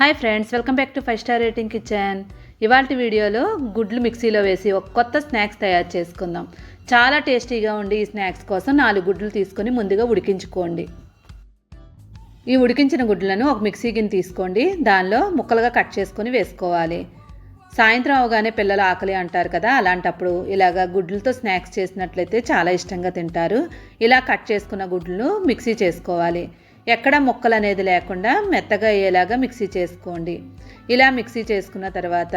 Hi friends welcome back to five star rating kitchen. ఇవాళ వీడియోలో గుడ్లు మిక్సీలో వేసి ఒక కొత్త స్నాక్స్ తయారు చేసుకుందాం. చాలా టేస్టీగా ఉండి ఈ స్నాక్స్ కోసం నాలుగు గుడ్లు తీసుకొని ముందుగా ఉడికించుకోండి. ఈ ఉడికించిన గుడ్లను ఒక మిక్సీ గిన్నె తీసుకోండి. దానిలో ముక్కలుగా కట్ చేసుకొని వేసుకోవాలి. సాయంత్రం అవగానే పిల్లలు ఆకలి అంటారు కదా అలాంటప్పుడు ఇలాగ గుడ్లతో స్నాక్స్ చేసినట్లయితే చాలా ఇష్టంగా తింటారు. ఇలా కట్ చేసుకున్న గుడ్లను మిక్సీ చేసుకోవాలి. ఎక్కడ ముక్కలు అనేది లేకుండా మెత్తగా అయ్యేలాగా మిక్సీ చేసుకోండి. ఇలా మిక్సీ చేసుకున్న తర్వాత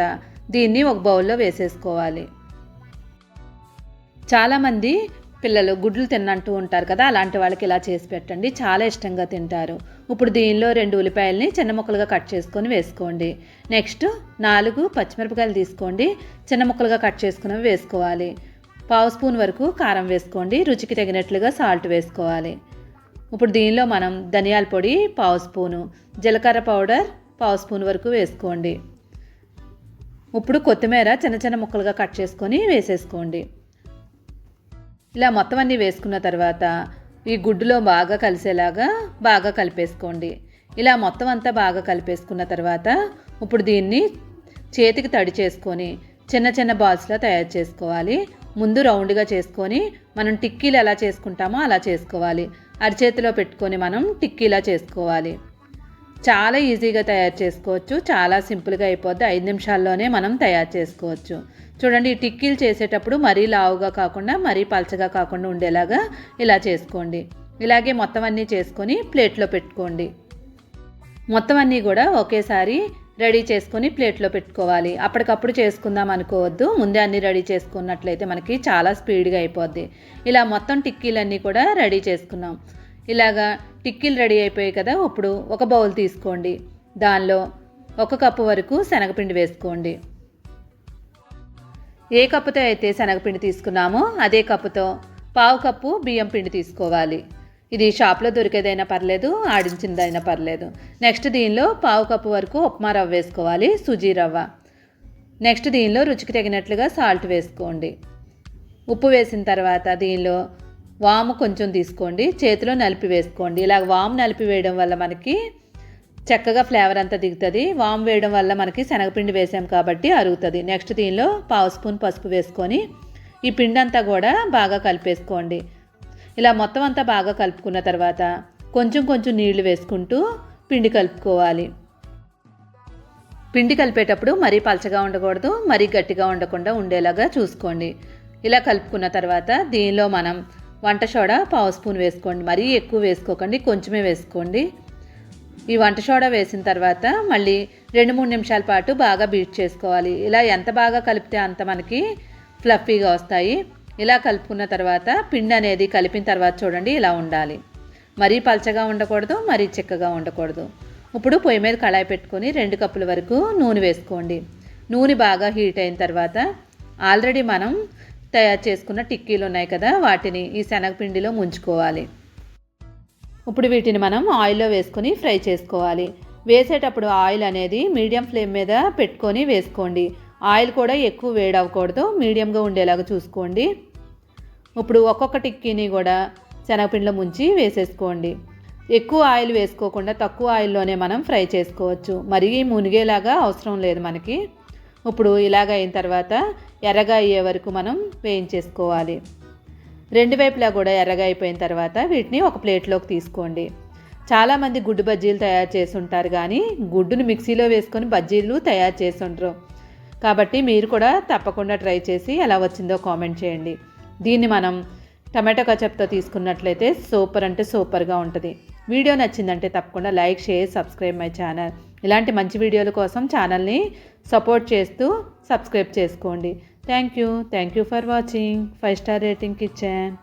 దీన్ని ఒక బౌల్లో వేసేసుకోవాలి. చాలామంది పిల్లలు గుడ్లు తిన్నంటూ ఉంటారు కదా అలాంటి వాళ్ళకి ఇలా చేసి పెట్టండి. చాలా ఇష్టంగా తింటారు. ఇప్పుడు దీనిలో రెండు ఉల్లిపాయలని చిన్న ముక్కలుగా కట్ చేసుకొని వేసుకోండి. నెక్స్ట్ నాలుగు పచ్చిమిరపకాయలు తీసుకోండి. చిన్న ముక్కలుగా కట్ చేసుకుని వేసుకోవాలి. పావు స్పూన్ వరకు కారం వేసుకోండి. రుచికి తగినట్లుగా సాల్ట్ వేసుకోవాలి. ఇప్పుడు దీనిలో మనం ధనియాల పొడి పావు స్పూను జీలకర్ర పౌడర్ పావు స్పూన్ వరకు వేసుకోండి. ఇప్పుడు కొత్తిమీర చిన్న చిన్న ముక్కలుగా కట్ చేసుకొని వేసేసుకోండి. ఇలా మొత్తం అన్నీ వేసుకున్న తర్వాత ఈ గుడ్డులో బాగా కలిసేలాగా బాగా కలిపేసుకోండి. ఇలా మొత్తం అంతా బాగా కలిపేసుకున్న తర్వాత ఇప్పుడు దీన్ని చేతికి తడి చేసుకొని చిన్న చిన్న బాల్స్లా తయారు చేసుకోవాలి. ముందు రౌండ్గా చేసుకొని మనం టిక్కీలు ఎలా చేసుకుంటామో అలా చేసుకోవాలి. అరిచేతిలో పెట్టుకొని మనం టిక్కీలా చేసుకోవాలి. చాలా ఈజీగా తయారు చేసుకోవచ్చు. చాలా సింపుల్గా అయిపోద్ది. ఐదు నిమిషాల్లోనే మనం తయారు చేసుకోవచ్చు. చూడండి ఈ టిక్కీలు చేసేటప్పుడు మరీ లావుగా కాకుండా మరీ పలచగా కాకుండా ఉండేలాగా ఇలా చేసుకోండి. ఇలాగే మొత్తం అన్నీ చేసుకొని ప్లేట్లో పెట్టుకోండి. మొత్తం అన్నీ కూడా ఒకేసారి రెడీ చేసుకొని ప్లేట్లో పెట్టుకోవాలి. అప్పటికప్పుడు చేసుకుందాం అనుకోవద్దు. ముందే అన్నీ రెడీ చేసుకున్నట్లయితే మనకి చాలా స్పీడ్గా అయిపోద్ది. ఇలా మొత్తం టిక్కీలన్నీ కూడా రెడీ చేసుకున్నాం. ఇలాగా టిక్కీలు రెడీ అయిపోయాయి కదా ఇప్పుడు ఒక బౌల్ తీసుకోండి. దానిలో ఒక కప్పు వరకు శనగపిండి వేసుకోండి. ఏ కప్పుతో అయితే శనగపిండి తీసుకున్నామో అదే కప్పుతో పావు కప్పు బియ్యం పిండి తీసుకోవాలి. ఇది షాప్లో దొరికేదైనా పర్లేదు ఆడించిందైనా పర్లేదు. నెక్స్ట్ దీనిలో పావు కప్పు వరకు ఉప్మా రవ్వ వేసుకోవాలి సుజీ రవ్వ. నెక్స్ట్ దీనిలో రుచికి తగినట్లుగా సాల్ట్ వేసుకోండి. ఉప్పు వేసిన తర్వాత దీనిలో వాము కొంచెం తీసుకోండి చేతిలో నలిపి వేసుకోండి. ఇలా వాము నలిపి వేయడం వల్ల మనకి చక్కగా ఫ్లేవర్ అంతా దిగుతుంది. వామ్ వేయడం వల్ల మనకి శనగపిండి వేసాం కాబట్టి అరుగుతుంది. నెక్స్ట్ దీనిలో పావు స్పూన్ పసుపు వేసుకొని ఈ పిండి అంతా కూడా బాగా కలిపేసుకోండి. ఇలా మొత్తం అంతా బాగా కలుపుకున్న తర్వాత కొంచెం కొంచెం నీళ్ళు వేసుకుంటూ పిండి కలుపుకోవాలి. పిండి కలిపేటప్పుడు మరీ పలచగా ఉండకూడదు మరీ గట్టిగా ఉండకుండా ఉండేలాగా చూసుకోండి. ఇలా కలుపుకున్న తర్వాత దీనిలో మనం వంట సోడా పావు స్పూన్ వేసుకోండి. మరీ ఎక్కువ వేసుకోకండి కొంచెమే వేసుకోండి. ఈ వంట సోడా వేసిన తర్వాత మళ్ళీ రెండు మూడు నిమిషాల పాటు బాగా బీట్ చేసుకోవాలి. ఇలా ఎంత బాగా కలిపితే అంత మనకి ఫ్లఫీగా వస్తాయి. ఇలా కలుపుకున్న తర్వాత పిండి అనేది కలిపిన తర్వాత చూడండి ఇలా ఉండాలి. మరీ పలచగా ఉండకూడదు మరీ చిక్కగా ఉండకూడదు. ఇప్పుడు పొయ్యి మీద కళాయి పెట్టుకొని రెండు కప్పుల వరకు నూనె వేసుకోండి. నూనె బాగా హీట్ అయిన తర్వాత ఆల్రెడీ మనం తయారు చేసుకున్న టిక్కీలు ఉన్నాయి కదా వాటిని ఈ శనగపిండిలో ముంచుకోవాలి. ఇప్పుడు వీటిని మనం ఆయిల్లో వేసుకొని ఫ్రై చేసుకోవాలి. వేసేటప్పుడు ఆయిల్ అనేది మీడియం ఫ్లేమ్ మీద పెట్టుకొని వేసుకోండి. ఆయిల్ కూడా ఎక్కువ వేడవకూడదు మీడియంగా ఉండేలాగా చూసుకోండి. ఇప్పుడు ఒక్కొక్క టిక్కీని కూడా శనగపిండిలో ముంచి వేసేసుకోండి. ఎక్కువ ఆయిల్ వేసుకోకుండా తక్కువ ఆయిల్లోనే మనం ఫ్రై చేసుకోవచ్చు. మరీ మునిగేలాగా అవసరం లేదు మనకి. ఇప్పుడు ఇలాగ అయిన తర్వాత ఎర్రగా అయ్యే వరకు మనం వేయించేసుకోవాలి. రెండు వైపులా కూడా ఎర్రగా అయిపోయిన తర్వాత వీటిని ఒక ప్లేట్లోకి తీసుకోండి. చాలామంది గుడ్డు బజ్జీలు తయారు చేసి ఉంటారు కానీ గుడ్డును మిక్సీలో వేసుకొని బజ్జీలు తయారు చేసి ఉంటారు కాబట్టి మీరు కూడా తప్పకుండా ట్రై చేసి ఎలా వచ్చిందో కామెంట్ చేయండి. దీన్ని మనం టమాటో కచప్తో తీసుకున్నట్లయితే సూపర్ అంటే సూపర్గా ఉంటుంది. వీడియో నచ్చిందంటే తప్పకుండా like share subscribe my channel. ఇలాంటి మంచి వీడియోల కోసం ఛానల్ని సపోర్ట్ చేస్తూ సబ్స్క్రైబ్ చేసుకోండి. Thank you. Thank you for watching. Five star rating kitchen.